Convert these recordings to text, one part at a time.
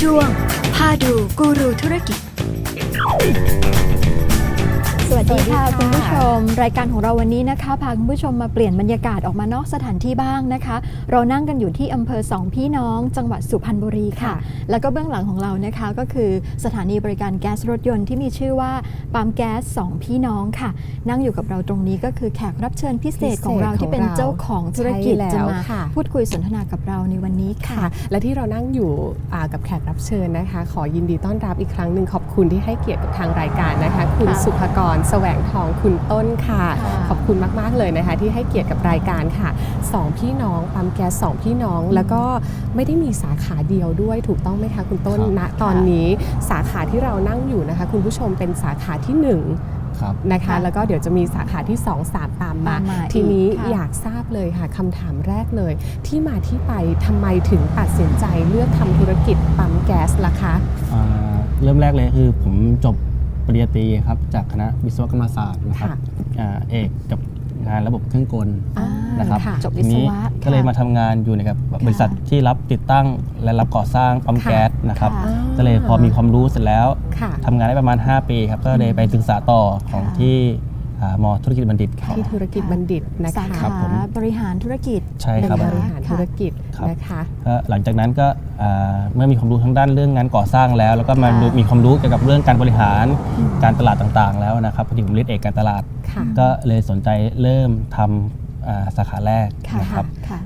ช่วงพาดูกูรูธุรกิจ สวัสดีค่ะสวัสดีค่ะคุณผู้ชม รายการของเราวันนี้นะคะพาคุณผู้ชมมาเปลี่ยนบรรยากาศออกมานอกสถานที่บ้างนะคะ เรานั่งกันอยู่ที่อำเภอสองพี่น้อง จังหวัดสุพรรณบุรีค่ะ แล้วก็เบื้องหลังของเรานะคะก็คือสถานีบริการแก๊สรถยนต์ที่มีชื่อว่าปั๊มแก๊สสองพี่น้องค่ะ นั่งอยู่กับเราตรงนี้ก็คือแขกรับเชิญพิเศษของเราพิเศษที่เป็นของเราเจ้าของธุรกิจใช่แล้วจะมาค่ะพูดคุยสนทนากับเราในวันนี้ค่ะค่ะและที่เรานั่งอยู่อ่ากับแขกรับเชิญนะคะ ขอยินดีต้อนรับอีกครั้งหนึ่งขอบคุณที่ให้เกียรติกับทางรายการนะคะ คุณค่ะสุภกรแสวงทองคุณต้นค่ะค่ะ ขอบคุณมาก ๆ เลยนะคะ ที่ให้เกียรติกับรายการค่ะสองพี่น้องปั๊มแก๊สสองพี่น้อง แล้วก็ไม่ได้มีสาขาเดียวด้วยถูกต้องไหมคะคุณต้นครับณตอนนี้สาขาที่เรานั่งอยู่นะคะ คุณผู้ชมเป็นสาขาที่หนึ่งครับนะคะค่ะแล้วก็เดี๋ยวจะมีสาขาที่ 2 3 ตามมาตามมาทีนี้อีกค่ะอยากทราบเลยค่ะคำถามแรกเลย ที่มาที่ไปทำไมถึงตัดสินใจเลือกทำธุรกิจปั๊มแก๊สล่ะคะอ่าเริ่มแรกเลยคือผมจบ ปริญญาตรีครับจากคณะวิศวกรรมศาสตร์นะครับค่ะอ่าเอกกับงานระบบเครื่องกลอ่านะครับค่ะจบวิทีศนี้วะก็เลยค่ะมาทำงานอยู่ในกับบริษัทที่รับติดตั้งและรับก่อสร้างปั๊มค่ะแก๊สนะครับค่ะ ก็เลยพอมีความรู้เสร็จแล้ว ค่ะ ทำงานได้ประมาณ 5 ปีครับ ก็เลยไปศึกษาต่อของค่ะ ที่อ่า มอธุรกิจบัณฑิตครับ ที่ธุรกิจบัณฑิตนะสาคะขาผมบริหารธุรกิจ ใช่เป็นครับบริหารธุรกิจครับ นะคะก็หลังจากนั้นก็อ่าเมื่อมีความรู้ทั้งด้านเรื่องงานก่อสร้างแล้ว แล้วก็มาค่ะ ดูมีความรู้เกี่ยวกับเรื่องการบริหารอืมการตลาดต่างๆ แล้วนะครับพอดีผมเรียนเอกการตลาด ค่ะ ก็เลยสนใจเริ่มทำอ่าสาขาแรกค่ะ นะครับ ค่ะ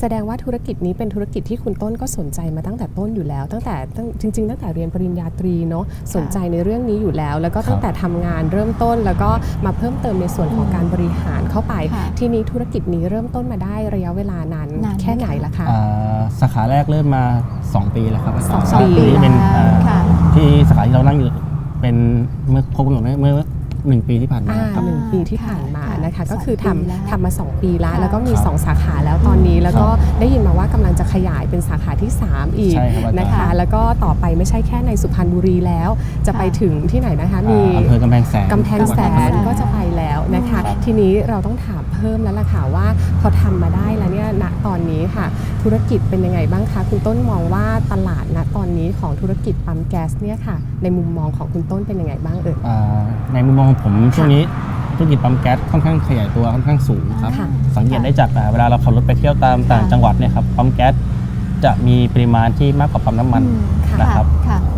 แสดงว่าธุรกิจนี้เป็นธุรกิจที่คุณต้นก็สนใจมาตั้งแต่ต้นอยู่แล้ว ตั้งแต่ตั้งจริง ๆ ตั้งแต่เรียนปริญญาตรีเนาะสนใจในเรื่องนี้อยู่แล้ว แล้วก็ตั้งแต่ทำงานเริ่มต้น แล้วก็มาเพิ่มเติมในส่วนของอืมการบริหารเข้าไปค่ะทีนี้ธุรกิจนี้เริ่มต้นมาได้ระยะเวลานานนานไหมแค่ไหนคะล่ะคะอ่าสาขาแรกเริ่มมา 2 ปีแล้วครับสองาปีที่เป็นแล้วอ่าค่ะที่สาขาที่เรานั่งอยู่เป็นเมื่อครบกำหนดเมื่อเมื่อหนึ่งปีที่ผ่านมาอ่าครับหนึ่งปีที่ผ่านมาค่ะ นะคะสองก็คือปีทำแล้วทำมา 2 ปีแล้วค่ะแล้วก็มีครับ2สาขาแล้วตอนนี้แล้วก็ครับได้ยินมาว่ากำลังจะขยายเป็นสาขาที่ 3 อีกใช่ครับอาจารย์นะคะ แล้วก็ต่อไปไม่ใช่แค่ในสุพรรณบุรีแล้ว จะไปถึงที่ไหนนะคะมีอ่าอำเภอกำแพงแสนกำแพงแสจังหวัดนก็จะไปแล้วนะคะครับทีนี้เราต้องถามเพิ่มแล้วล่ะค่ะว่าพอทำมาได้แล้วเนี่ยณตอนนี้ค่ะ ธุรกิจเป็นยังไงบ้างคะคุณต้นมองว่าตลาดณตอนนี้ของธุรกิจปั๊มแก๊สเนี่ยค่ะ ในมุมมองของคุณต้นเป็นยังไงบ้างเอ่ยอ่าในมุมมองของผมช่วงนี้ ธุรกิจปั๊มแก๊สค่อนข้างขยายตัวค่อนข้างสูงครับ ค่ะ สังเกตได้จากอ่าเวลาเราขับรถไปเที่ยวตามต่างจังหวัดเนี่ยครับปั๊มแก๊สจะมีปริมาณที่มากกว่าปั๊มน้ำมัน อืมนะครับ ค่ะค่ะขยายตัว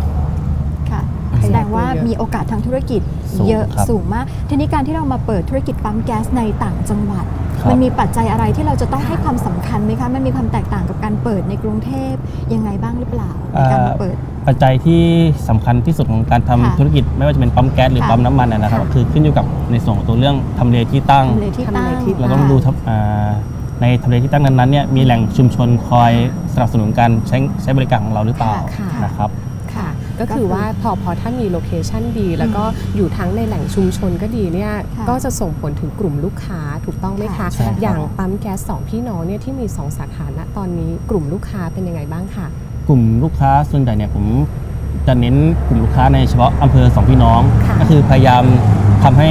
แส ดงว่าเยอะมีโอกาสทางธุรกิจสูงเยอะครับสูงมาก ทีนี้การที่เรามาเปิดธุรกิจปั๊มแก๊สในต่างจังหวัดครับมันมีปัจจัยอะไรที่เราจะต้องให้ความสำคัญไหมคะ มันมีความแตกต่างกับการเปิดในกรุงเทพยังไงบ้างหรือเปล่าในการมาเปิดปัจจัยที่สำคัญที่สุดของการทำค่ะธุรกิจไม่ว่าจะเป็นปั๊มแก๊สหรือค่ะปั๊มน้ำมันนะนะครับค่ะคือขึ้นอยู่กับในส่วนของตัวเรื่องทำเลที่ตั้งทำเลที่ตั้งทำเลที่เราต้องดูทับอ่าในทำเลที่ตั้งนั้นๆเนี่ยมีแหล่งชุมชนคอยสนับสนุนการใช้ใช้บริการของเราหรือเปล่าค่ะนะครับค่ะ ก็คือว่าพอพอถ้ามีโลเคชันดี แล้วก็อยู่ทั้งในแหล่งชุมชนก็ดีเนี่ยค่ะก็จะส่งผลถึงกลุ่มลูกค้าถูกต้องไหมคะค่ะใช่ค่ะอย่างปั๊มแก๊สสองพี่น้องเนี่ยที่มี 2 สาขาณตอนนี้กลุ่มลูกค้าเป็นยังไงบ้างคะกลุ่มลูกค้าส่วนใหญ่เนี่ยผมจะเน้นกลุ่มลูกค้าในเฉพาะอำเภอสองพี่น้องค่ะก็คือพยายามทำให้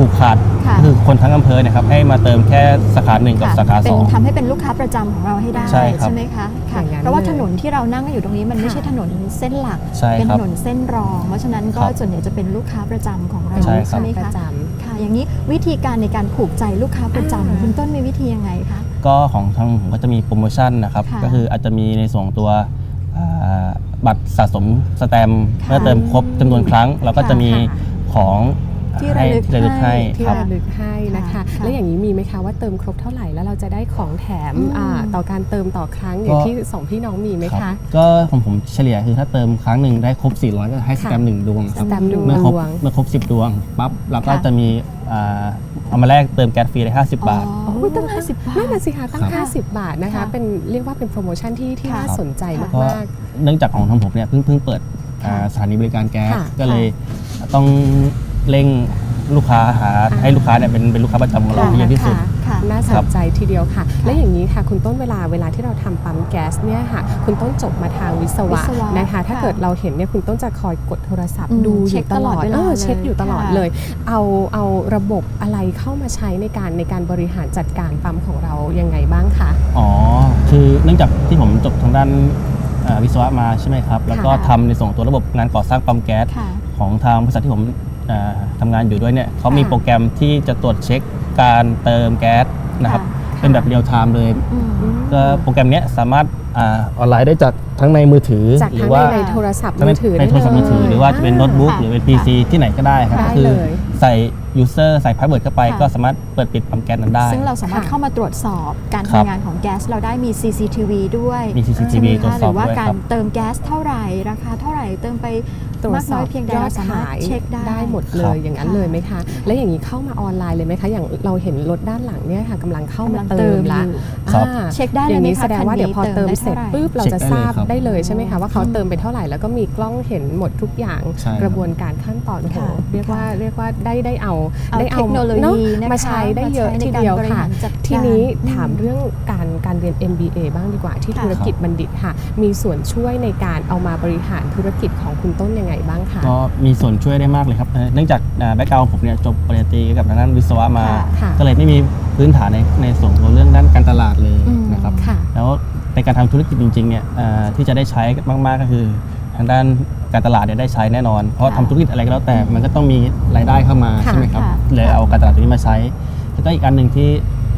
ผูกขาดค่ะ ก็คือคนทั้งอำเภอเนะครับให้มาเติมแค่สาขาหนึ่งกับค่ะสาขาเป็สนอง ทำให้เป็นลูกค้าประจำของเราให้ได้ใช่ครับไหมคะค่ะอย่างนั้นเพราะว่าเลยถนนที่เรานั่งกันอยู่ตรงนี้มันไม่ค่ะใช่ถนนเส้นหลัก ใช่เป็นคถรับนนเส้นรอง เพราะฉะนั้นก็ครับส่วนใหญ่จะเป็นลูกค้าประจำของเราใช่ครับ ไหมประคะจค่ะ อย่างนี้วิธีการในการผูกใจลูกค้าประจำอ่า คุณต้นมีวิธียังไงคะ ก็ของทางผมก็จะมีโปรโมชั่นนะครับ ค่ะก็คืออาจจะมีในส่วนของตัวอ่าบัตรสะสมสแตมป์ค่ะเมื่อเติมครบจำนวนครั้ง เราก็จะมีค่ะของ ที่ระลึกที่ระลึกให้ให้ำที่ครับระลึกให้นะคะค่ะแล้วอย่างนี้มีไหมคะว่าเติมครบเท่าไหร่แล้วเราจะได้ของแถมอืมอ่าต่อการเติมต่อครั้งอย่างก็ที่สองพี่น้องมีไหมครัคะบก็ของผมเฉลี่ยคือถ้าเติมครั้งหนึ่งได้ครบ 400 ก็ให้สแตมป์หนึ่งดวงครับสแตมป์หนึ่งเมื่อครบดวงเมื่อครบ 10 ดวงปั๊บเราก็ค่ะจะมีอ่าเอามาแลกเติมแก๊สฟรีได้ 50 บาทอ๋ออุ๊ยตั้ง 50 บาทนั่นน่ะสิคะตั้งครับ50 บาทนะคะค่ะเป็นเรียกว่าเป็นโปรโมชั่นที่ที่ค่ะน่าสนใจค่ะก็มากเนื่องจากของทางผมเนี่ยเพิ่งเพิ่งเปิดค่ะอ่าสถานีบริการแก๊สค่ะก็เลยต้อง เร่งลูกค้าหาอ่าให้ลูกค้าเนี่ยเป็นเป็นลูกค้าประจำของเราให้เยอะที่สุด ค่ะๆน่าสนใจทีเดียวค่ะ และอย่างนี้ค่ะคุณต้นเวลาเวลาที่เราทำปั๊มแก๊สเนี่ยค่ะ คุณต้นจบมาทางวิศวะวิศวะนะคะ ถ้าค่ะเกิดเราเห็นเนี่ยคุณต้นจะคอยกดโทรศัพท์อืมดูอเช็ยู่คตลอดตลอดเวลาเออเลยเช็คอยู่ตลอดค่ะเลย เอาเอาระบบอะไรเข้ามาใช้ในการในการบริหารจัดการปั๊มของเรายังไงบ้างคะ อ๋อ คือเนื่องจากที่ผมจบทางด้านอ่าวิศวะมาใช่ไหมครับ แล้วก็ค่ะ ทำในส่วนของตัวระบบงานก่อสร้างปั๊มแก๊สค่ะ ของทางบริษัทที่ผมอ่า ทำงานอยู่ด้วยเนี่ยเขามีค่ะโปรแกรมที่จะตรวจเช็คการเติมแก๊สนะครับค่ะเป็นแบบเรียลไทม์เลยอืมก็โปรแกรมเนี้ยสามารถอาออนไลน์ได้จากทั้งในมือถือจากหรืทั้งว่าในโทรศัพท์ทั้งมือถือในโทรศัพท์มือถือหรือว่าจะเป็นโน้ตบุ๊กค่ะหรือเป็น PC ที่ไหนก็ได้ครับได้ก็คือเลยใส่ user ใส่พาสเวิร์ดเข้าไปค่ะก็สามารถเปิดปิดปั๊มแก๊สนั้นได้ ซึ่งเราสามารถค่ะเข้ามาตรวจสอบการครับทำงานของแก๊สเราได้มี CCTV ด้วยมี CCTV ใช่ไหมตรวคะจหสอรืบอว่าด้วยการครับเติมแก๊สเท่าไหร่ราคาเท่าไหร่เติมไป ตรวจมากสน้ออบยเพียงใดยอเราดสามารถขายเช็คได้ได้หมดเลครัยบอย่างนั้นเลยไหมคะ และอย่างนี้เข้ามาออนไลน์เลยไหมคะ อย่างเราเห็นรถด้านหลังเนี่ยค่ะกำลังเข้ามาำลังเติมละอยู่ครับอ่าเช็คได้เลยอย่างนี้ไหมคะแสดงว่าคันนี้เดี๋ยวพอเติมเสร็จเติมได้เท่าไหร่ปุ๊บเราจะเช็คทได้ราบเลยครับได้เลยใช่ไหมคะว่าเขาเติมไปเท่าไหร่แล้วก็มีกล้องเห็นหมดทุกอย่างใช่ครับกระบวนการขั้นตอนโอ้โหค่ะเรียกว่าเรียกว่าได้ได้เอาเอาได้เทคโนโลเนอะยีนะคะมาใช้ได้เยอะมาใช้ในทีการเดียวบริค่ะหารจัดการทีนี้อืมถามเรื่องการการเรียน MBA บ้างดีกว่าที่ค่ะธุรกิจบัณฑิตค่ะ มีส่วนช่วยในการเอามาบริหารธุรกิจของคุณต้นยังไงบ้างคะก็มีส่วนช่วยได้มากเลยครับเอ่อเนื่องจากแบ็กกราวผมเนี่ยจบปริญญาตรีกับทางด้านวิศวะมาค่ะค่ะก็เลยไม่มีพื้นฐานในในส่วนของเรื่องด้านการตลาดเลยอืมนะครับค่ะแล้วในการทำธุรกิจจริงๆเนี่ยเอ่อที่จะได้ใช้มากๆก็คือทางด้านการตลาดเนี่ยได้ใช้แน่นอน เพราะว่าค่ะทำธุรกิจอะไรก็แล้วแต่มันก็ต้องมีรายได้เข้ามาค่ะใช่ไหมครับค่ะเลยค่ะเอาการตลาดตัวนี้มาใช้ แล้วก็อีกอันหนึ่งที่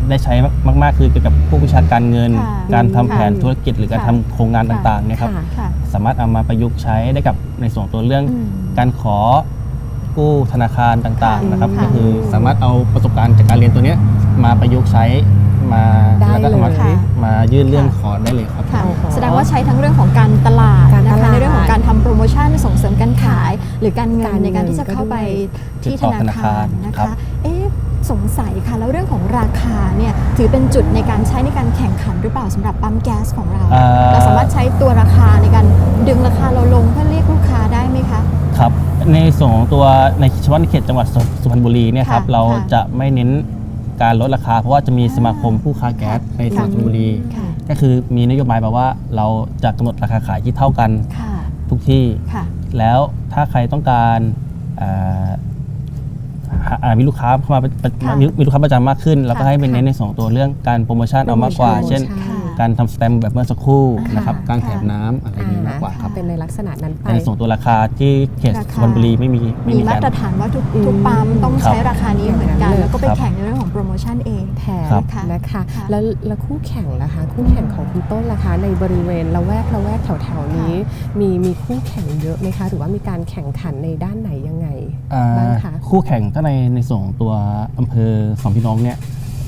ได้ใช้มาก ๆ คือเกี่ยวกับพวกวิชาการเงินค่ะการทำแผนค่ะธุรกิจหรือการค่ะทำโครงงานค่ะต่างๆเนี่ยครับค่ะค่ะ สามารถเอามาประยุกต์ใช้ได้กับในส่วนตัวเรื่องอืมการขอกู้ธนาคารต่างๆนะครับค่ะก็คือสามารถเอาประสบการณ์จากการเรียนตัวเนี้ยมาประยุกต์ใช้มาได้แล้วก็เอามาเลยค่ะมายื่นเรื่องขอได้เลยครับค่ะโอ้โหแสดงว่าใช้ทั้งเรื่องของการตลาดการตนะคะลาดในเรื่องของการทำโปรโมชั่นส่งเสริมการขาย หรือการเงิกานรเงินในการที่จะเข้าไปก็ด้วยที่ธนาติดต่อธนาคาคารรนะครัคะบเอ๊ะ สงสัยค่ะ แล้วเรื่องของราคาเนี่ยถือเป็นจุดในการใช้ในการแข่งขันหรือเปล่าสำหรับปั๊มแก๊สของเรา อ่เราสามารถใช้ตัวราคาในการดึงราคาเราลงเพื่อเรียกลูกค้าได้ไหมคะ ครับ ในส่วนของตัวในเฉพาะในเขตจังหวัดสุสุพรรณบุรีเนี่ยครับค่ะเราค่ะจะไม่เน้นการลดราคา เพราะว่าจะมีสมาคมผู้ค้าแก๊สในจังหวัดสุพรรณบุรี ค่ะ ก็คือมีนโยบายแบบว่าเราจะกำหนดราคาขายที่เท่ากันค่ะทุกที่ ค่ะ แล้วถ้าใครต้องการอ่าหาอ่ามีลูกค้าเข้ามาเป็นเป็นค่ะมีมีลูกค้าประจำมากขึ้นเราก็ค่ะให้เป็นเน้นในสองตัวเรื่องการโปรโมชั่นเอามากกว่าโปรโมชั่นเช่น ค่ะการทำสแตมป์แบบเมื่อสักครู่อ่านนะครับการแถมค่ะน้ำอะไรอย่างนี้มากกว่าครับเป็นในลักษณะนั้นไปแต่ในส่วนตัวราคาที่เขตราคาสุพรรณบุรีไม่มีไม่มีมีมาการตรฐานว่าทุกอืมทุกปั๊มต้องครับใช้ราคานี้เหมือนกันอย่างนั้นเลยแล้วก็ไปครับแข่งในเรื่องของโปรโมชั่นเอง แทนครับค่ะนะคะ ค่ะแล้วแล้วคู่แข่งล่ะคะ คู่แข่งของคุณต้นล่ะคะ ในบริเวณละแวกละแวกแถวแถวๆนี้ มีมีคู่แข่งเยอะไหมคะ หรือว่ามีการแข่งขันในด้านไหนยังไง อ่าบ้างคะ คู่แข่งถ้าในในส่วนของตัวอำเภอสองพี่น้องเนี่ย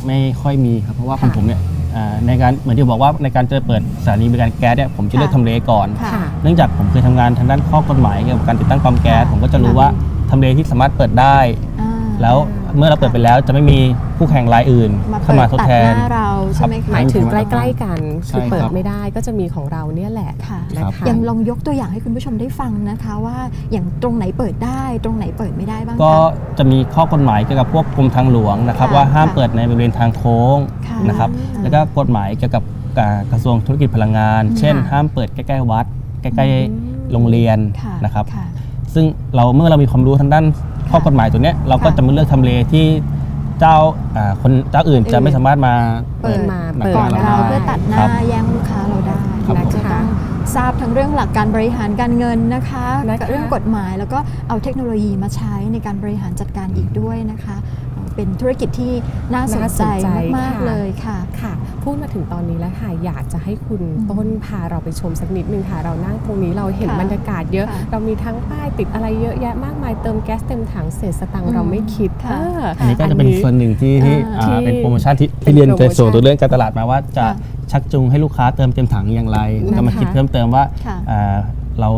ไม่ค่อยมีครับเพราะว่าของค่ะผมเนี่ยอ่าในการเหมือนที่บอกว่าในการจะเปิดสถานีบริการแก๊สเนี่ยผมจะเลือกค่ะทำเลก่อนค่ะค่ะ เนื่องจากผมเคยทำงานทางด้านข้อกฎหมายเกี่ยวกับการติดตั้งปั๊มแก๊สค่ะผมก็จะรู้ว่าทำเลที่สามารถเปิดได้ อ่า แล้ว เมื่อเราเปิดไปแล้วจะไม่มีคู่แข่งรายอื่นมาเข้าเปิมาดทดตัดแทหนน้าเราใช่ไหมคคะรับหมายถึงหใกมายถึงล้ๆกันใช่คือเปิดครับไม่ได้ก็จะมีของเราเนี่ยแหละค่ะนะคะยังลองยกตัวอย่างให้คุณผู้ชมได้ฟังนะคะว่าอย่างตรงไหนเปิดได้ตรงไหนเปิดไม่ได้บ้างคะก็จะมีข้อกฎหมายเกี่ยวกับพวกกรมทางหลวงนะครับค่ะว่าห้ามค่ะเปิดในบริเวณทางโค้งค่ะนะครับอืมแล้วก็กฎหมายเกี่ยวกับอ่ากระทรวงธุรกิจพลังงาน เช่นค่ะห้ามเปิดใกล้ๆวัด ใกล้อืมๆโรงเรียนค่ะนะครับค่ะซึ่งเราเมื่อเรามีความรู้ทางด้าน ข้อกฎหมายตัวเนี้ยเราก็ค่ะจะไม่เลือกทำเลที่เจ้าอ่าคนเจ้าอื่นจะไม่สามารถมาเปิดมาหนัเปิด ก่อนได้เราเพื่อตัดหน้าครับ แย่งลูกค้าเราได้ครับนะผมจะต้องทราบทั้งเรื่องหลักการบริหารการเงินนะคะนะคะกับเรื่องกฎหมายแล้วก็เอาเทคโนโลยีมาใช้ในการบริหารจัดการอีกด้วยนะคะเอ่อเป็นธุรกิจที่น่าสนน่าใจสนใจมากค่ะ ๆเลยค่ะ ค่ะ พูดมาถึงตอนนี้แล้วค่ะอยากจะให้คุณอืมต้นพาเราไปชมสักนิดนึงค่ะ เรานั่งตรงนี้เราเห็นค่ะบรรยากาศเยอะค่ะเรามีทั้งป้ายติดอะไรเยอะแยะมากมายเติมแก๊สเต็มถังเศษสตังค์อืมเราไม่คิดค่ะเอออันนี้ก็จะเป็นส่วนหนึ่งที่ที่อ่าอ่าที่เป็นโปรโมชั่นที่เป็นที่เรียนโปรโมชั่ในนส่วนตัวเรื่องการตลาดมาว่าจะค่ะชักจูงให้ลูกค้าเติมเต็มถังอย่างไรแล้วก็มานะคะคิดเพิ่มเติมว่าค่ะอ่าเรา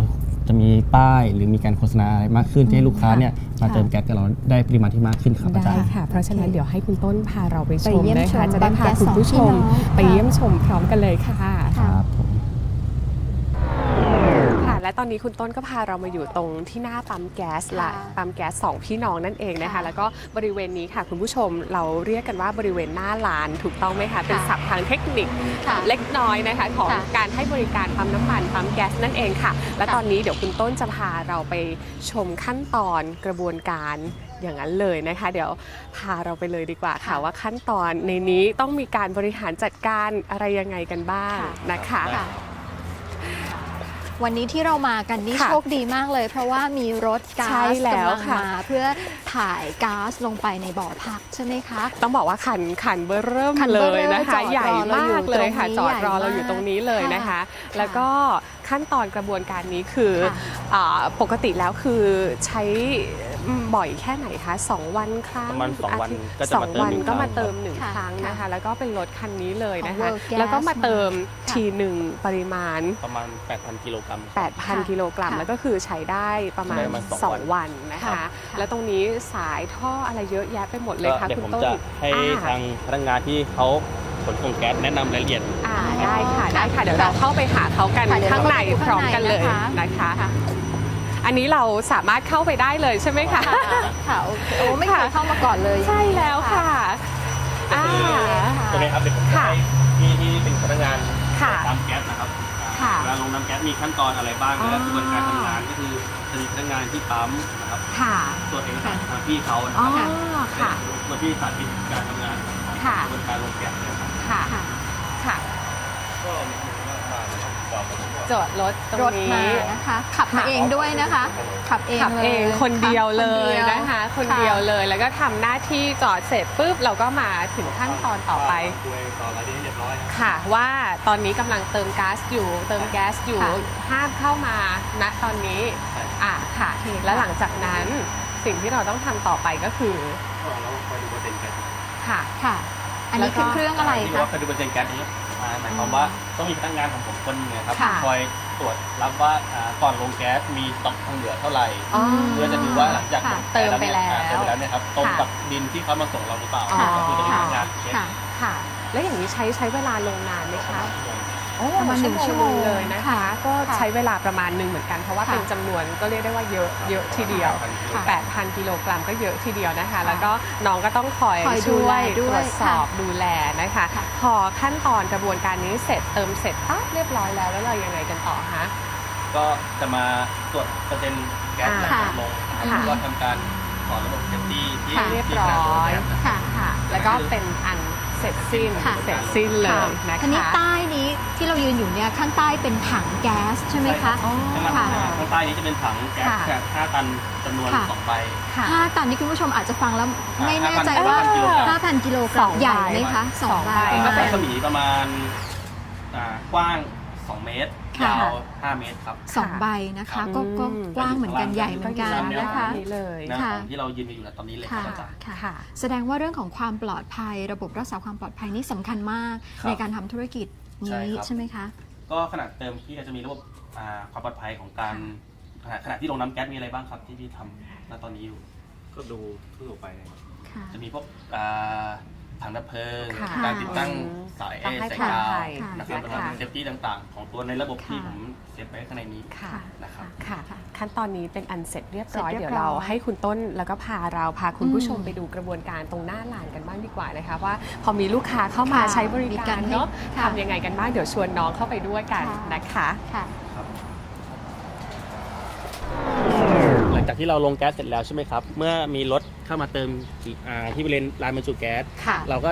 จะมีป้ายหรือมีการโฆษณาอะไรมากขึ้นที่ให้ลูกค้าเนี่ยมาค่ะเติมแก๊สกับเราได้ปริมาณที่มากขึ้นครับอาจารได้ย์ค่ะ เพราะฉะนั้นโอเคเดี๋ยวให้คุณต้นพาเราไปชไปมเยี่ยมนะชคะมจะได้ปั๊มพาแก๊สคุณผู้ชมสองพี่น้อง ไปค่ะเยี่ยมชมพร้อมกันเลยค่ะ ครับผมค่ะและ ตอนนี้คุณต้นก็พาเรามาอยู่ตรงที่หน้าปั๊มแก๊สละค่ะปั๊มแก๊สสองพี่น้องนั่นเองนะคะ ค่ะแล้วก็บริเวณนี้ค่ะ คุณผู้ชมเราเรียกกันว่าบริเวณหน้าร้านถูกต้องไหมคะเป็นศัพท์ทางเทคนิค ค่ะ เล็กน้อยนะคะของค่ะการให้บริการปั๊มน้ำมันปั๊มแก๊สนั่นเองค่ะ และค่ะ ตอนนี้เดี๋ยวคุณต้นจะพาเราไปชมขั้นตอนกระบวนการอย่างนั้นเลยนะคะ เดี๋ยวพาเราไปเลยดีกว่าค่ะค่ะว่าขั้นตอนในนี้ต้องมีการบริหารจัดการอะไรยังไงกันบ้างค่ะนะคะ ค่ะ วันนี้ที่เรามากันนี่ค่ะโชคดีมากเลย เพราะว่ามีรถก๊าใช่ซแล้วกำลังค่ะ มาเพื่อถ่ายก๊าซลงไปในบ่อพักใช่ไหมคะ ต้องบอกว่าขันขันเบอร์เริ่มขันเลเบอร์เริ่ยมนะคะ จอดรอใหญ่มากเลยค่ะเราอยู่ตรงนี้จอดรอเราใหญ่อยู่ตรงนี้เลยนะคะค่ะแล้วก็ ขั้นตอนกระบวนการนี้คือค่ะอ่าปกติแล้วคือใช้บ่อยแค่ไหนคะสองวันครั้งประมาณสองวันทิตย์ก็จะสองมาเติมวันหนึ่งก็มาครั้งเติมหนึ่งค่ะครั้งนะคะค่ะแล้วก็เป็นรถคันนี้เลยนะคะของ World Gas แล้วก็มาเติมค่ะทีหนึ่งปริมาณประมาณ 8,000กิโลกรัม8,000กิโลกรัมค่ะแล้วก็คือใช้ได้ประมาณได้ประมาณสองวัน2วันนะคะค่ะแล้วตรงนี้สายท่ออะไรเยอะแยะไปหมดเลยก็ค่ะเดี๋ยวคุผณมต้นจะให้อ่าทางพนักงานที่เขา ขนส่งแก๊สแนะนำรายละเอียด อ่าได้ค่ะได้ค่ะเดี๋ยวเราเข้าไปหาเขากันค่ะข้างในพร้อมกันเลยนะคะ อันนี้เราสามารถเข้าไปได้เลยใช่ไหมคะค่ะโอเคโอ้ไม่เคยเข้ามาก่อนเลย ใช่แล้วค่ะอ่าตรงนี้ครับเดี๋ยวผมจะให้ที่ที่เป็นพนักงานค่ะ ตามแก๊สนะครับค่ะเวลาลงน้ำแก๊สมีขั้นตอนอะไรบ้างและกระบวนการทำงานก็คือจะมีพนักงานที่ปั๊มนะครับค่ะตรวจเอกสารทางพี่เขานะอ๋อครับค่ะตัวที่สาธิตการทำงานของค่ะกระบวนการลงแก๊สนยครับ ค่ะ ค่ะ ค่ะ ก็มีว่ามาบอกผมว่าจอดรถตรงรถนี้ มานะคะ ขับมาเองด้วยนะคะ ขับเองขับเลยเองคนเดียวเลยคนดีวนะคะ คนเดียวเลย แล้วก็ทำหน้าที่จอดเสร็จปุ๊บเราก็มาถึงขั้นตอนต่อไป คุยต่อรายละเอียดเรียบร้อยครับ ค่ะว่าตอนนี้กำลังเติมก๊าซอยู่ เติมแก๊สอยู่ค่ะห้ามเข้ามาณตอนนี้ใช่ อะค่ะ โอเคค่ะ แล้วหลังจากนั้นสิ่งที่เราต้องทำต่อไปก็คือก็เราคอยดูเปอร์เซ็นต์แก๊สค่ะ ค่ะ อันนี้แล้วก็คือเครื่องอะไรที่คะว่าคอยดูเปอร์เซ็นต์แก๊สนี้อ่าหมายความว่าต้องมีพนักงานของผมคนหนึงนะครับค่ะคอยตรวจรับว่าอ่าก่อนลงแก๊สมีสต็อกทางเหลือเท่าไหร่อ๋อเพื่อจะดูว่าหลังจากค่ะลงเติมไปก๊สแล้วเนี่ยอ่าเติมไปแล้วเนี่ยครับตรงกับดินที่เขามาส่งเราหรือเปล่าอ๋อก็คือต้องมีพนักงานเช็คค่ะค่ะ แล้วอย่างนี้ใช้ใช้เวลาลงนานไหมคะโอ้ ประมาณหนึ่งชั่วโมงเลยนะคะค่ะก็ค่ะใช้เวลาประมาณหนึ่งเหมือนกัน เพราะว่าค่ะเป็นจำนวนก็เรียกได้ว่าเยอะเยอะทีเดียว ค่ะ8,000 กิโลกรัมก็เยอะทีเดียวนะคะ แล้วก็น้องก็ต้องคอยคอยดูช่วแลยด้ตวยรวจสอบดูแลนะคะ ค่ะ พอขั้นตอนกระบวนการนี้เสร็จเติมเสร็จปั๊บเรียบร้อยแล้วแล้วเรายังไงกันต่อคะ ก็จะมาตรวจเปอร์เซ็นต์แก๊สหลังจากลงนะครับค่ะแล้วก็ทำการถอดระบบเซฟตี้ที่ค่ะเรียบที่ร้ขนาดอลงยแก๊สนะครับค่ะค่ะ แล้วก็เป็นอัน เสร็จสิ้นค่ะ เสร็จสิ้นเลยนะทีนี้คะ ใต้นี้ที่เรายืนอยู่เนี่ยข้างใต้เป็นถังแก๊สใช่ไหมคะอ๋อค่ะ ข้างใต้นี้จะเป็นถังแก๊สค่ะแค่5ตันจำนวนค่ะสองใบ ค่ะห้าตันนี่คุณผู้ชมอาจจะฟังแล้วไม่แน่ใจ5,000ว่ากิโลกรัม 5,000 กิโลกสรัอมงใหญ่ใบไหมคะสองสองใบใบประก็มาณเป็นสมีประมาณอ่ากว้าง 2 เมตร ค่ะ ยาว 5 เมตรครับ สองใบนะคะก็ก็อืม กว้างเหมือนกันใหญ่เหมือนกันก็นะคะ นี่เลยนะค่ะ ของที่เรายืนอยู่ณตอนนี้เลยคค่ะรับอาจารย์ ค่ะ ค่ะ แสดงว่าเรื่องของความปลอดภัย ระบบรักษาความปลอดภัยนี่สำคัญมากครับในการทำธุรกิจใช่นี้ครับ ใช่ไหมคะ ก็ขนาดเติมที่จะมีระบบอ่าความปลอดภัยของการขณะขณะที่ลงน้ำแก๊สมีอะไรบ้างครับที่พี่ทำณตอนนี้อยู่ ก็ดูทั่วไปนะครับค่ะ จะมีพวกอ่า ถังดับเพลิงค่ะการติดตั้งสายต้องให้สายปลอดกาวภัยนะครับค่ะแล้วก็เซฟตี้ต่างๆ ของตัวในระบบที่ค่ะผมเซฟไว้ข้างในนี้ค่ะ นะครับ ค่ะ ขั้นตอนนี้เป็นอันเสร็จเรียบร้อย เสร็จเรีเดี๋ยยบวร้อยเราให้คุณต้นแล้วก็พาเราพาคุณอืมผู้ชมไปดูกระบวนการตรงหน้าลานกันบ้างดีกว่านะคะว่าพอมีลูกค้าเข้ามาค่ะใช้บริมีกาการรให้เนาะค่ะทำยังไงกันบ้างเดี๋ยวชวนน้องเข้าไปด้วยกันค่ะ นะคะ ค่ะ หลังจาก ที่เราลงแก๊สเสร็จแล้วใช่ไหมครับ เมื่อมีรถเข้ามาเติมอ่าที่บริเวณลานบรรจุแก๊ส ค่ะ เราก็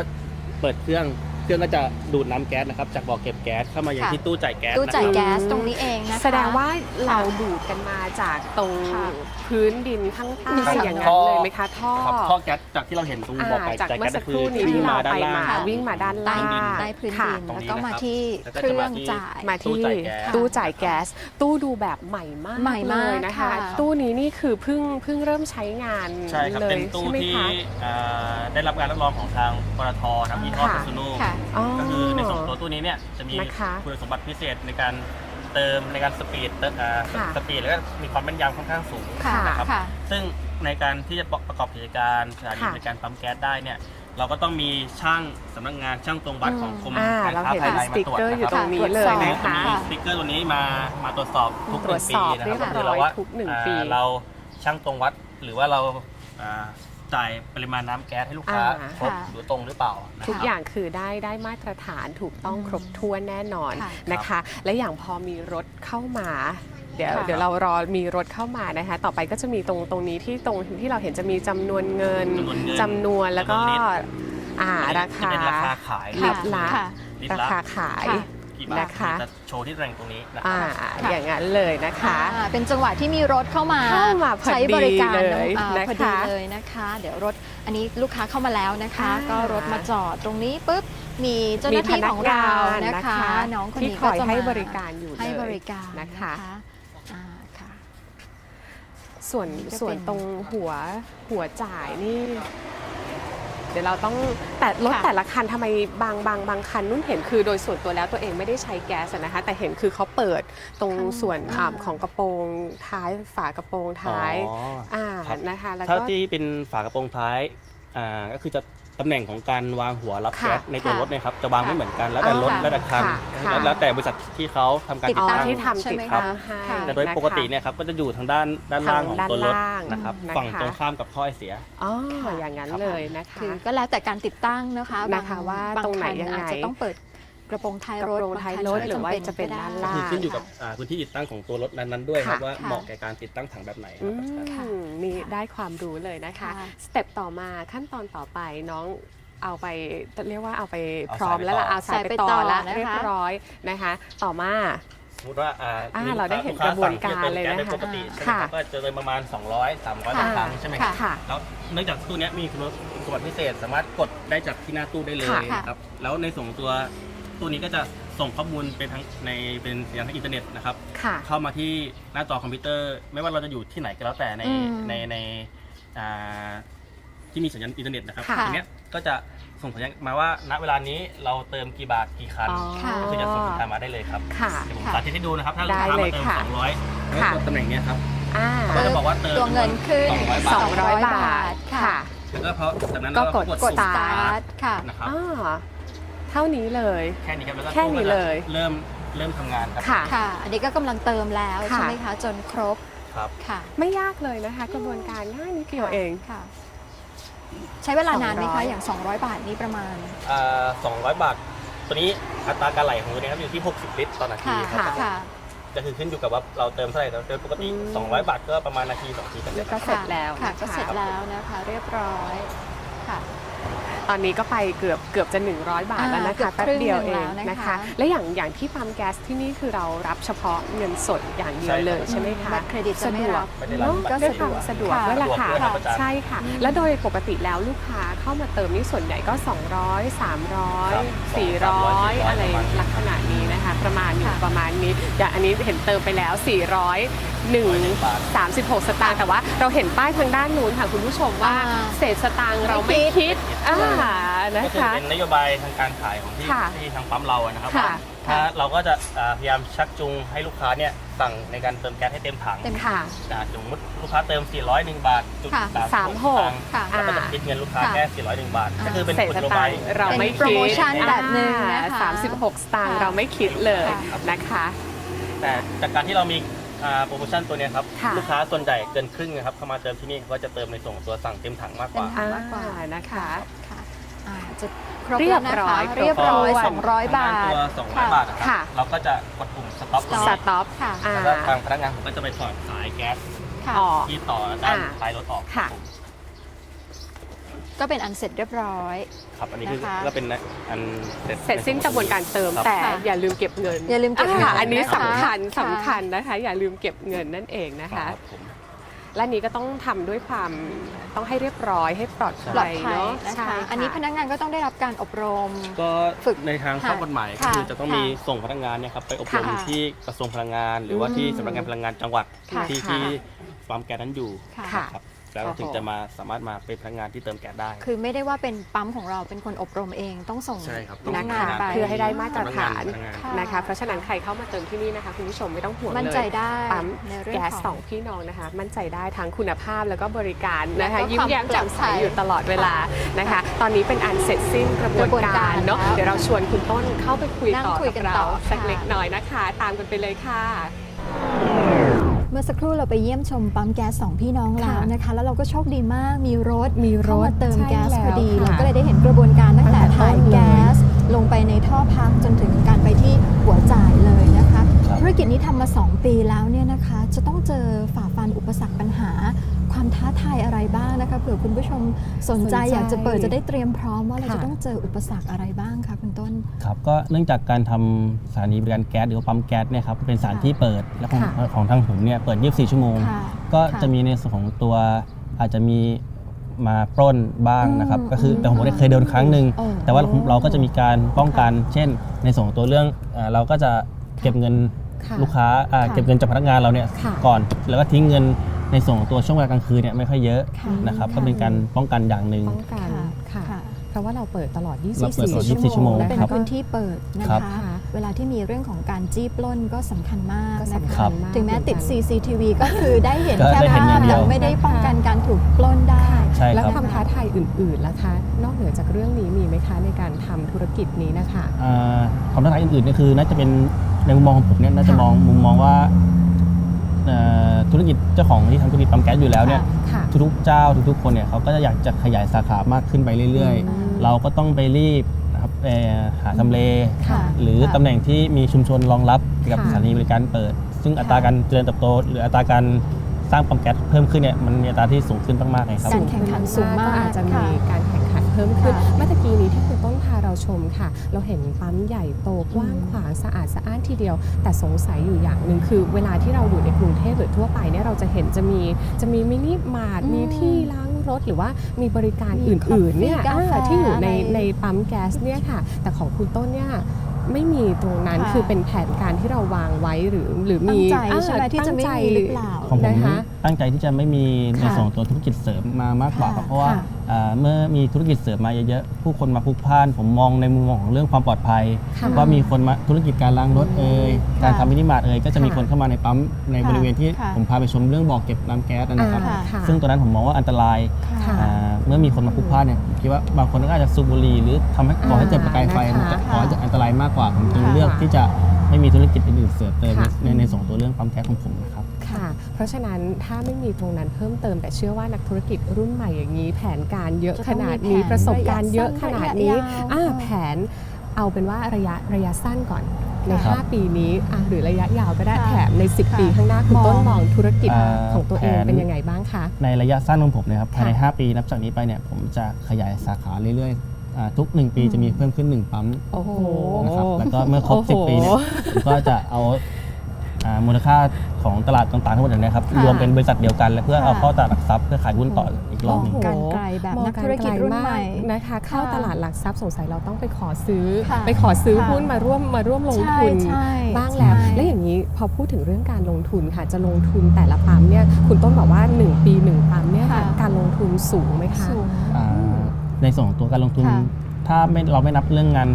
เปิดเครื่อง เครื่องก็จะดูดน้ำแก๊สนะครับ จากบ่อเก็บแก๊สเข้ามายังค่ะ ที่ตู้จ่ายแก๊สตู้จ่ายนะครับ แก๊สตรงนี้เองนะคะ แสดงว่าเราดูดกันมาจากตรงค่ะพื้นดินข้างใต้ค่ะอย่างนั้นเลยไหมคะท่อครับท่อแก๊สจากที่เราเห็นตรงบ่ออ่าจ่ายจากแก๊เมื่อสสักก็คคือรู่นี้วิ่งที่มาเราด้าไปนล่าง มาวิ่งมาด้านใต้ล่างดินใต้พื้นค่ะ ดินตรงแล้วนี้ก็มานะครับที่แล้วเคก็จะรื่อมางที่ จ่าย มาตู้ที่จ่ายแก๊ส ตู้จ่ายแก๊ส ตู้ดูแบบใหม่มากใหม่มากเลยนะคะ ค่ะ ตู้นี้นี่คือเพิ่งเพิ่งเริ่มใช้งานใช่ครับ เลยเป็นตู้ใช่ไหมที่คะ อ่าได้รับการรับรองของทางปตทนะครับยี่ห้อค่ะ ซูโน่ค่ะอ๋อก็คือในส่วนของตัวตู้นี้เนี่ยจะมีนะคะคุณสมบัติพิเศษในการเติมในการสปีดเติมอ่าค่ะสปีดแล้วก็มีความแม่นยำค่อนข้างสูงค่ะนะครับค่ะ ซึ่งในการที่จะประกอบกิจการสถานีค่ะบริการปั๊มแก๊สได้เนี่ยเราก็ต้องมีช่างสำนักงานช่างตรงวัดของกรมอ่าการเราค้าเห็นภายในสมาติกตรวจเกอร์อยู่นะตครรับงนี้เลยตรวจสอบนะจะคะมีสติ๊กเกอร์ตัวนี้มามาตรวจสอบทุกหตรนึ่วจงปีสอบนะครับเรียบก็คือร้อยเราว่าทุกหนึ่งอ่าปี เราช่างตรงวัดหรือว่าเราอ่า จ่ายปริมาณน้ำแก๊สให้ลูกค้าอ่า ครบค่ะ หรือตรงหรือเปล่านะครับทุกอย่างคือได้ได้มาตรฐานถูกต้องอืมครบถ้วนแน่นอนค่ะนะคะ และอย่างพอมีรถเข้ามา เดี๋ยวค่ะ เดี๋ยวเรารอมีรถเข้ามานะคะ ต่อไปก็จะมีตรงตรงนี้ที่ตรงที่เราเห็นจะมีจำนวนเงินจำนวนเงินจำนวนแล้วก็จำนวนลิตร อ่าราจะคาเป็นราคาขายลิตรละ ค่ะ ลิตรารละ คาขาย ค่ะ กิกี่บาทนะคะ จะโชว์ที่ตำแหน่งตรงนี้นะคอ่ารับอย่างนั้นเลยนะคะ อ่าเป็นจังหวะที่มีรถเข้ามาเข้ามาพอดีใช้บริการเลยอ่านะคะ พอดีเลยนะคะ เดี๋ยวรถอันนี้ลูกค้าเข้ามาแล้วนะคะอ่าก็รถมาจอดตรงนี้ปุ๊บมีเจ้าหน้าที่ของเรานะคะ น้องคนที่นี้คก็อยจะให้มาบริการอยู่ให้เลยบริการนะคะอ่าค่ะ ส่วนนี่ก็เป็น ส่วนตรงหัวหัวจ่ายนี่ เดี๋ยวเราต้องแต่รถค่ะแต่ละคันทำไมบางบางบางคันนุ่นเห็นคือโดยส่วนตัวแล้วตัวเองไม่ได้ใช้แก๊สอะนะคะแต่เห็นคือเขาเปิดตรงข้างส่วนอ่าอ่าของกระโปรงท้ายฝากระโปรงท้ายอ๋ออ่าครับนะคะแล้วถ้าก็ ที่เป็นฝากระโปรงท้ายอ่าก็คือจะ ตำแหน่งของการวางหัวรับค่ะแก๊สในตัวค่ะรถเนี่ยครับจะวางไม่เหมือนกันแล้วแต่อ่ารถแล้วแต่คันค่ะค่ะแล้วแล้วแต่บริษัทที่เขาทำการติติดดอ๋อตั้ตั้งที่ทำใช่ติดไหมตั้คะงให้ค่ะแต่โดยปกติเนี่ยครับก็จะอยู่ทางด้านด้านล่างของตัวรถทางด้านล่างนะครับนะคะ ฝั่งตรงข้ามกับท่อไอเสีย อ๋อค่ะอย่างนั้นครับเลยนะคะ คือก็แล้วแต่การติดตั้งนะคะบงนะคะว่าบตรงไหนคัยังไง อาจจะต้องเปิด กระโปรงท้ายกระรถโปรงท้ายรถบงคันหรือว่าไม่จะเป็นก็ด้านไล่างคือขึ้นอยู่กับอ่าพื้นที่ติดตั้งของตัวรถนั้นๆด้วยครับค่ะ ว่าค่ะ เหมาะแก่การติดตั้งถังแบบไหนคอืรับค่ะมนี่ได้ความรู้เลยนะคะ ค่ะ สเต็ปต่อมาขั้นตอนต่อไปน้องเอาไปเรียกว่าเอาไปเอาพร้อมสายไปแล้วล่ะต่อเอาสายไปสายไปต่อต่อแล้วนะคะ เรียบร้อยนะคะ ต่อมา สมมติว่าอ่าอ่ามีเราได้เห็นลูค้กระบวนการสั่งที่จเลยนะคะโดปกติใช่ไหมค่ะ ครับก็จะโดยประมาณ 200 300ค่ะครั้งใช่ไหมครับค่ะ แล้วเนื่องจากตู้เนี้ยมีคุณสมบัติพิเศษสามารถกดได้จากที่หน้าตู้ได้เลยค่ะ นะครับแล้วในส่งตัว ตู้นี้ก็จะส่งข้อมูลเป็นทั้งในเป็นสัญญาณทางอินเทอร์เน็ตนะครับค่ะ เข้ามาที่หน้าจอคอมพิวเตอร์ ไม่ว่าเราจะอยู่ที่ไหนก็แล้วแต่ในอืมในในอ่าที่มีสัญญาณอินเทอร์เน็ตนะครับค่ะทีเนี้ยก็จะส่งสัญญาณมาว่าณเวลานี้เราเติมกี่บาทกี่คันอ๋อค่ะก็คือจะส่งสัญญาณมาได้เลยครับค่ะ เดี๋ยวผมค่ะสาธิตให้ดูนะครับ ถ้าลูกได้ค้าเลมายเติมค่ะ200แล้วค่ะ กดตำแหน่งเนี้ยครับ อ่าก็จะบอกว่าเติมตัวเงินขึ้น 200 บาท 200 บาท ค่ะ แล้วก็พอจากนั้นก็เรากดกด กดสุ่มสตาตาร์ทค่ะ นะครับอ่า เท่านี้เลย แค่นี้ครับแล้วก็แค่นี้เลย เริ่มเริ่มทำงานครับค่ะ ค่ะ อันนี้ก็กำลังเติมแล้วค่ะ ใช่ไหมคะ จนครบครับ ค่ะไม่ยากเลยนะคะ กระบวนการง่ายนิดเดียวเอง ค่ะ ใช้เวลานานไหมคะ 200 อย่าง 200 บาทนี่ประมาณ อ่า200 บาท ตัวนี้อัตราการไหลของตัวนี้ครับอยู่ที่ 60 ลิตรต่อนาทีค่ะ ครับ ค่ะจะคือขึ้นอยู่กับว่าเราเติมเท่าไหร่เราเติมปกติ อืม 200 บาทก็ประมาณนาที2นาทีก็เสร็แล้จวก็เสร็จแล้วค่ะ นะคะก็เสร็จแล้วนะคะ เรียบร้อย ค่ะ ตอนนี้ก็ไปเกือบเกือบจะ 100 บาทอ่าแล้วนะเกือคะบแป๊บเดียวเองครึ่งหนึ่งแล้วนะนะคะคะ และอย่างอย่างที่ปั๊มแก๊สที่นี่คือเรารับเฉพาะเงินสดอย่างเดียวเลยใช่ไหมคะบัตรเครดิตจะสะไม่ดวรักบไม่ได้รับเนอะบัตรก็เครดิตสะดวกสะดวกค่ะด้วยล่ะค่ะสะดวกด้วยครับอาจารย์ใช่ค่ะ แล้วโดยปกติแล้วลูกค้าเข้ามาเติมนี่ส่วนใหญ่ก็ 200ครับ300 400 อะไรลักษณะนี้นะคะ ประมาณอยู่ค่ะประมาณนี้อย่างอันนี้เห็นเติมไปแล้ว 400 1 36 สตางค์แต่ว่าเราเห็นป้ายทางด้านนู้นค่ะคุณผู้ชมว่าอ่า เศษสตางค์เราไม่คิดอ่านะก็คือคะ เป็นนโยบายทางการขายของที่ค่ะที่ทางปั๊มเราอะนะครับค่ะว่า ถ้าเราก็จะอ่าพยายามชักจูงให้ลูกค้าเนี่ยสั่งในการเติมแก๊สให้เต็มถังเต็มค่ะ อ่าสมมติลูกค้าเติม 401 บาทจุดค่ะสามหก36ตังค์ค่ะเราก็จะอ่าคิดเงินลูกค้าค่ะ แค่ 401 บาท ก็คือเป็นเศษกฎสนโยตาบางยค์เราไม่เป็นโปรคิดโมชั่นแบบหนึ่งนะคะอ่า36สตางค์ค่ะเราไม่คิดเลยค่ะนะคะ แต่จากการที่เรามีอ่าโปรโมชั่นตัวเนี้ยครับ ค่ะ ลูกค้าส่วนใหญ่เกินครึ่งนะครับเข้ามาเติมที่นี่เขาก็จะเติมในส่งตัวสั่งเต็มถังมากกเต็มว่าถังมากกว่าอ่านะคะค่ะ อ่าจะครบเรีแล้ยวบนะร้อคะยเรียบร้อย ครบถ้วน 200 บาทตัว200 บาทนะคค่ะรับเราก็จะกดปุ่มสต็อปตรงสนี้ต็อปค่ะ อ่า แล้วก็ทางพนักงานผมก็จะไปถอดสายแก๊สค่ะออกที่ต่อด้านอ่าท้ายรถออกค่ะ ผมก็เป็นอันเสร็จเรียบร้อย ครับอันนี้คือนะคะ ก็เป็นอันเสร็จเสร็จสิ้นกระบวนการเติมครับแต่ค่ะอย่าลืมเก็บเงินอย่าลืมเก็บเงินอ่าอันนี้นะคะ สำคัญค่ะสำคัญนะคะ อย่าลืมเก็บเงินนั่นเองนะครัคะบผม และนี้ก็ต้องทำด้วยความต้องให้เรียบร้อยให้ปลอดปลอภัดยภัยเนาะนะใช่คะ อันนี้พนักงานก็ต้องได้รับการอบรม ก็ฝึกในทางข้อกฎหมายก็ค่ะคือจะต้องมีค่ะส่งพนักงานเนี่ยครับไปอบรมค่ะที่กระทรวงพลังงาน หรือว่าอืมที่สำนักงานพลังงานจังหวัดค่ะที่ค่ะ ที่ฟาร์มแก๊สนั้นอยู่ค่ะค่ะครับ แล้วโอ้โหถึงจะมาสามารถมาเป็นพนักงานที่เติมแก๊สได้ คือไม่ได้ว่าเป็นปั๊มของเราเป็นคนอบรมเองต้องส่งใช่ครับพนักงานไป เพื่อให้ได้มาตรฐานสำกงพลังงค่ะนะคะเพราะฉะนั้นใครเข้ามาเติมที่นี่นะคะคุณผู้ชมไม่ต้องห่วงเลยมั่นใจได้ปั๊มในเรื่องแก๊สของสองพี่น้องนะคะ มั่นใจได้ทั้งคุณภาพแล้วก็บริการนะคะแล้วก็ยิ้มแย้มความแจ่มใสปลอดภัยอยู่ตลอดเวลานะคะ ตอนนี้เป็นอันเสร็จสิ้นกระบวนกระบวนกาการรเนาะแล้วเดี๋ยวเราชวนคุณต้นเข้าไปคุยนั่งต่อคุยกักันบต่เราอสักค่ะเล็กน้อยนะคะ ตามกันไปเลยค่ะเมื่อสักครู่เราไปเยี่ยมชมปั๊มแก๊สสองพี่น้องแล้วนะคะ แล้วเราก็โชคดีมากมีรถมีรถเข้ามาเติมใช่แก๊สแล้วพอดีค่ะเราก็เลยได้เห็นกระบวนการตั้งแต่ตั้งแต่ถ่ายต้นเลยแก๊สลงไปในท่อพักจนถึงการไปที่หัวจ่ายเลยนะคะครับธุรกิจนี้ทำมา 2 ปีแล้วเนี่ยนะคะ จะต้องเจอฝ่าฟันอุปสรรคปัญหา ความท้าทายอะไรบ้างนะคะเผื่อคุณผู้ชมสนใจสนใจอยากจะเปิดจะได้เตรียมพร้อมว่าเราค่ะ จะต้องเจออุปสรรคอะไรบ้างคะคุณต้น ครับก็เนื่องจากการทำสถานีบริการแก๊สหรือว่าปั๊มแก๊สเนี่ยครับเป็นสถานที่เปิดและของค่ะ ของทางผมเนี่ยเปิด 24 ชั่วโมง ค่ะ ก็ค่ะจะมีในส่วนของตัวอาจจะมีมาปล้นบ้างนะครับ อืมก็คือแต่ผมอืมได้เคยโดนครั้งหนึ่งโอ้แต่ว่าเราก็จะมีการป้องกัน เช่น ในส่วนของตัวเรื่องเอ่อเราก็จะเก็บเงินค่ะ ลูกค้าอ่าค่ะเก็บเงินจากพนักงานเราเนี่ยค่ะ ก่อนแล้วก็ทิ้งเงิน ในส่วนของตัวช่วงเวลากลางคืนเนี่ยไม่ค่อยเยอะค่ะนะครับค่ะก็เป็นการป้องกันอย่างหนึ่ง ป้องกันค่ะ ค่ะ เพราะว่าเราเปิดตลอด เราเปิดตลอด24 24 ชั่วโมงนะเป็นคะพื้นที่เปิดนะครัคะ บเวลาที่มีเรื่องของการจี้ปล้นก็สำคัญมากก็นะสำคะคัญมากถึงแม้ติดเหอนกัน CCTV ก็คือได้เห็นก็แค่ได้เห็นภาอย่าพงเดีแต่ยว ไม่ได้ป้องกันการถูกปล้นได้ ใช่ครับแล้วความท้าทายอื่นๆล่ะคะ นอกเหนือจากเรื่องนี้มีไหมคะในการทำธุรกิจนี้นะคะ อ่าความท้าทายอื่นๆก็คือน่าจะเป็นในมุมมองของผมเนี่ยน่าจะค่ะมองมุมมองว่าเอ่อ ธุรกิจเจ้าของที่ทำธุรกิจปั๊มแก๊สอยู่แล้วเนี่ยค่ะ ทุกๆเจ้าทุกๆคนเนี่ยเขาก็จะอยากจะขยายสาขามากขึ้นไปเรื่อย อืม ๆ เราก็ต้องไปรีบนะครับเอ่อหาทำเล ค่ะ หรือค่ะตำแหน่งที่มีชุมชนรองรับกับค่ะสถานีบริการเปิด ซึ่งอัตราค่ะการเจริญเติบโต หรืออัตราการสร้างปั๊มแก๊สเพิ่มขึ้นเนี่ยมันมีอัตราที่สูงขึ้นมากๆเลยครับ การแข่งขันสูงมากก็อาจจะมีค่ะ การแข่งขันเพิ่มขึ้นค่ะ เมื่อตะกี้นี้ที่คุณต้นพาเรา ชมค่ะ เราเห็นปั๊มใหญ่โตกว้างขวางสะอาดสะอ้านทีเดียว แต่สงสัยอยู่อย่างหนึ่งคือ เวลาที่เราอยู่ในกรุงเทพหรือทั่วไปเนี่ยเราจะเห็นจะมีจะมีมินิมาร์ทอืมมีที่ล้างรถหรือว่ามีบริการมีอื่นๆเนี่ยกาแฟอ่าที่อยู่ในอะไรในปั๊มแก๊สเนี่ยค่ะ แต่ของคุณต้นเนี่ย ไม่มีตรงนั้นค่ะ คือเป็นแผนการที่เราวางไว้หรือหรือตั้มีงใจอ่าใช่ไหมที่จะไม่ตั้งใจมีหรือเปล่า ของผมนะคะ ตั้งใจที่จะไม่มีในค่ะส่วนของตัวธุรกิจเสริมมามากกว่าค่ะเพราะว่าค่ะอ่าเมื่อมีธุรกิจเสริมมาเยอะๆผู้คนมาพลุกพล่าน ผมมองในมุมมองของเรื่องความปลอดภัยค่ะ ว่ามีคนมาธุรกิจการล้างรถเอ่ยค่ะการทำมินิมาร์ทเอ่ยก็จะมีค่ะคนเข้ามาในปั๊มในค่ะบริเวณที่ค่ะ ผมพาไปชมเรื่องบ่อเก็บน้ำแก๊สนะครับอ่าค่ะซึ่งตัวนั้นผมมองว่าอันตรายค่ะ อ่า เมื่อมีคนมาพลุกพล่านเนี่ยผมคิดว่าบางคนก็อาจจะสูบบุหรี่หรือทำให้ก่อให้เกิดประกายไฟอ่ามันจะนะคะก่อให้เกิดอันตรายมากกว่าผมจึงค่ะเลือกที่จะไม่มีธุรกิจอื่นๆเสริมเติมค่ะ ในในส่วนของตัวเรื่องปั๊มแก๊สของผมนะครับ ค่ะ เพราะฉะนั้นถ้าไม่มีตรงนั้นเพิ่มเติมแต่เชื่อว่านักธุรกิจรุ่นใหม่อย่างนี้ แผนการเยอะจะขต้องมีนาดนี้แผนประสบการณ์เยอะระยะขสั้นนาดนี้ระยะยาว อ่าค่ะแผนเอาเป็นว่าระยะระยะสั้นก่อน ในครับ5ปีนี้อะหรือระยะยาวก็ได้ค่ะแถมใน 10 ค่ะปีข้างหน้าคุณมองต้นมองธุรกิจอ่าของตัวเองแผน เป็นยังไงบ้างคะ ในระยะสั้นของผมนะครับภายใน ค่ะ5 ปีนับจากนี้ไปเนี่ยผมจะขยายสาขาเรื่อยๆอ่าทุก 1 ปีจะมีเพิ่มขึ้น 1 ปั๊มโอ้โห นะครับแล้วก็เมื่อครบ โอ้โห 10 ปีเนี่ยผมก็จะเอาอ่า มูลค่าของตลาดต่างๆทั้งหมดเนี่ยนะครับค่ะรวมเป็นบริษัทเดียวกันและเพื่อค่ะเอาเข้าตลาดหลักทรัพย์เพื่อขายหุ้นต่ออีกรอบหนึ่งโโการไกลแบบมองนักธุรกิจรุ่นใหม่กลนะคะ เข้าค่ะตลาดหลักทรัพย์สงสัยเราต้องไปขอซื้อ ค่ะไปขอซื้อค่ะ หุ้นมาร่วมมาร่วมลงทุนใช่ใช่บ้างแล้ว ใช่ และอย่างนี้พอพูดถึงเรื่องการลงทุนค่ะ จะลงทุนแต่ละปั๊มเนี่ย คุณต้นบอกว่า 1 ปี 1 ปั๊มเนี่ยค่ะค่ะ การลงทุนสูงไหมคะ สูง อ่าในส่วนของตัวการลงทุน ค่ะ ถ้าไม่เราไม่นับเรื่องงาน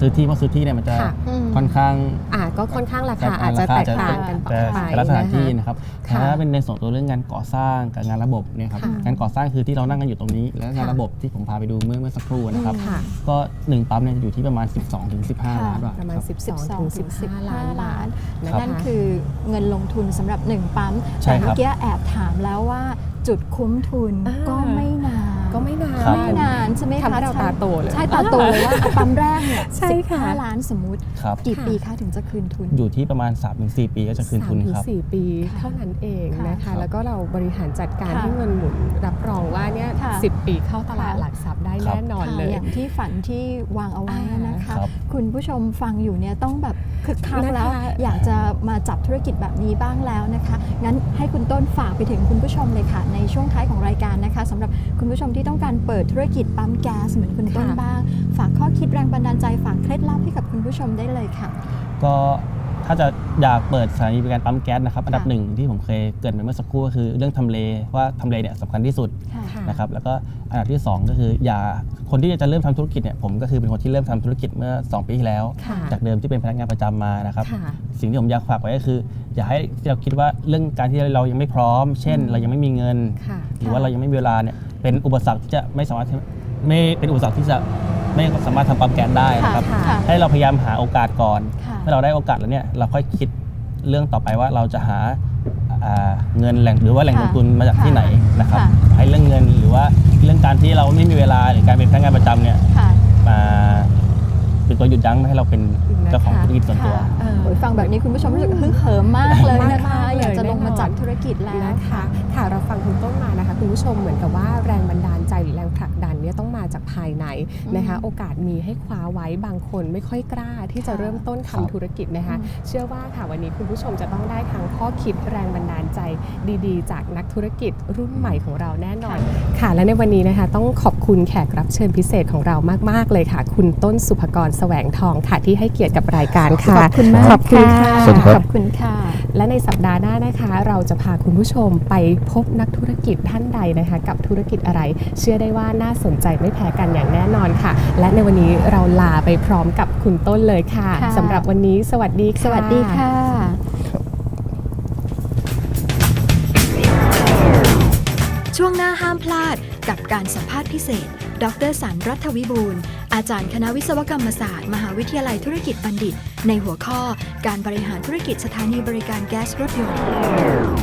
ซื้อที่เพราะซื้อที่เนี่ยมันจะค่ะ อืม ค่อนข้างอ่าก็ค่อนข้างราคาอาจจะแตกต่างกันแต่ไปแต่ละสถานที่นะคะนะครับค่ะถ้าเป็นในส่วนตัวเรื่องงานก่อสร้างกับงานระบบเนี่ยครับค่ะงานก่อสร้างคือที่เรานั่งกันอยู่ตรงนี้ แล้วงานค่ะระบบที่ผมพาไปดูเมื่อเมื่อสักครู่นะครับค่ะก็หนึ่งปั๊มเนี่ยจะอยู่ที่ประมาณ 12-15ถึง15ค่ะล้านบาทประมาณครับ12ถึง15 ล้านบาทนะนั่นคะคือเงินลงทุนสำหรับหนึ่งปั๊มใช่แต่ครับเมื่อกี้แอบถามแล้วว่าจุดคุ้มทุนอ่าก็ไม่นาน ก็ไม่นาน ครับ ไม่นานใช่ไหมคะทำให้เราตาโตเลย ใช่ตาโตเลยว่าปั๊มแรกเนี่ยใช่สิบค่ะ ห้าล้านสมมุติ ครับ กี่ค่ะปีคะถึงจะคืนทุน อยู่ที่ประมาณ 3-4 ปีก็จะคืนทุนครับ สามถึงสี่ปีค่ะเท่านั้นเองนะค่ะคะ แล้วก็เราบริหารจัดการค่ะให้เงินหมุนรับรองว่าเนี่ยค่ะสิบปีเข้าตลาดค่ะ หลักทรัพย์ได้ครับ แน่นอนค่ะเลย อย่างที่ฝันที่วางเอาไว้นะคะ ครับ คุณผู้ชมฟังอยู่เนี่ยต้องแบบคึกคักนะคะ แล้ว อยากจะมาจับธุรกิจแบบนี้บ้างแล้วนะคะ งั้นให้คุณต้นฝากไปถึงคุณผู้ชมเลยค่ะ ในช่วงท้ายของรายการนะคะสำหรับคุณผู้ชมที่ต้องการเปิดธุรกิจปั๊มแก๊สเหมือนคุณต้นค่ะบ้าง ฝากข้อคิดแรงบันดาลใจฝากเคล็ดลับให้กับคุณผู้ชมได้เลยค่ะ ก็ถ้าจะอยากเปิดสถานีบริการปั๊มแก๊สนะครับอันดับค่ะหนึ่งที่ผมเคยเกริดไปเมื่อสักครู่ก็คือเรื่องทำเลว่าทำเลเนี่ยสำคัญที่สุดค่ะค่ะนะครับแล้วก็อันดับที่สองก็คืออย่าคนที่จะเริ่มทำธุรกิจเนี่ยผมก็คือเป็นคนที่เริ่มทำธุรกิจเมื่อ 2 ปีที่แล้วค่ะจากเดิมที่เป็นพนักงานประจำมานะครับค่ะสิ่งที่ผมอยากฝากไว้ก็คือ อย่าให้เราคิดว่าเรื่องการที่เรายังไม่พร้อม เช่น เรายังไม่มีเงินค่ะหรือว่าเรายังไม่มีเวลาเนี่ย เป็นอุปสรรคที่จะไม่สามารถไม่เป็นอุปสรรคที่จะไม่สามารถทำปั๊มแก๊สได้นะครับค่ะค่ะ ให้เราพยายามหาโอกาสก่อนค่ะ เมื่อเราได้โอกาสแล้วเนี่ยเราค่อยคิดเรื่องต่อไปว่าเราจะหาอ่าเงินแหล่งหรือว่าแหล่งค่ะลงทุนมาจากที่ไหนนะครับค่ะ ให้เรื่องเงินหรือว่าเรื่องการที่เราไม่มีเวลาหรือการเป็นพนักงานประจำเนี่ยค่ะ มาเเป็นตัวหยุดยั้งไม่ให้เราเป็นเจ้าของธุรกิจส่วนตัว ค่ะ เออ โอ้ยฟังแบบนี้คุณผู้ชมรู้สึกฮึกเหิมมากเลยนะคะ มากๆเลยอยากจะลงมาแน่นอนจับธุรกิจแล้ว นะคะค่ะเรา ฟังคุณต้นมานะคะคุณผู้ชมเหมือนกับว่าแรงบันดาลใจหรือแรงผลักดันเนี่ยต้อ มาจากภายในนะคะอืมโอกาสมีให้คว้าไว้บางคนไม่ค่อยกล้าที่จะค่ะเริ่มต้นครัทำบธุรกิจนะคะอืมเชื่อว่าค่ะวันนี้คุณผู้ชมจะต้องได้ทั้งข้อคิดแรงบันดาลใจดีๆ จากนักธุรกิจรุ่นใหม่ของเราแน่นอนค่ะ และในวันนี้นะคะต้องขอบคุณแขกรับเชิญพิเศษของเรามากๆเลยค่ะ คุณต้นสุภกรแสวงทองค่ะที่ให้เกียรติกับรายการค่ะ ขอบคุณมากขอบคุณค่ะสวัสดีครับขอบคุณค่ะ และในสัปดาห์หน้านะคะ เราจะพาคุณผู้ชมไปพบนักธุรกิจท่านใดนะคะ กับธุรกิจอะไร เชื่อได้ว่าน่าสนใจไม่แพ้กันอย่างแน่นอนค่ะ และในวันนี้เราลาไปพร้อมกับคุณต้นเลยค่ะค่ะ สำหรับวันนี้สวัสดีค่ะ สวัสดีค่ะ ช่วงหน้าห้ามพลาดกับการสัมภาษณ์พิเศษ ดรสันรัฐวิบูลย์อาจารย์คณะวิศวกรรมศาสตร์ มหาวิทยาลัยธุรกิจบัณฑิต ในหัวข้อการบริหารธุรกิจสถานีบริการแก๊สรถยนต์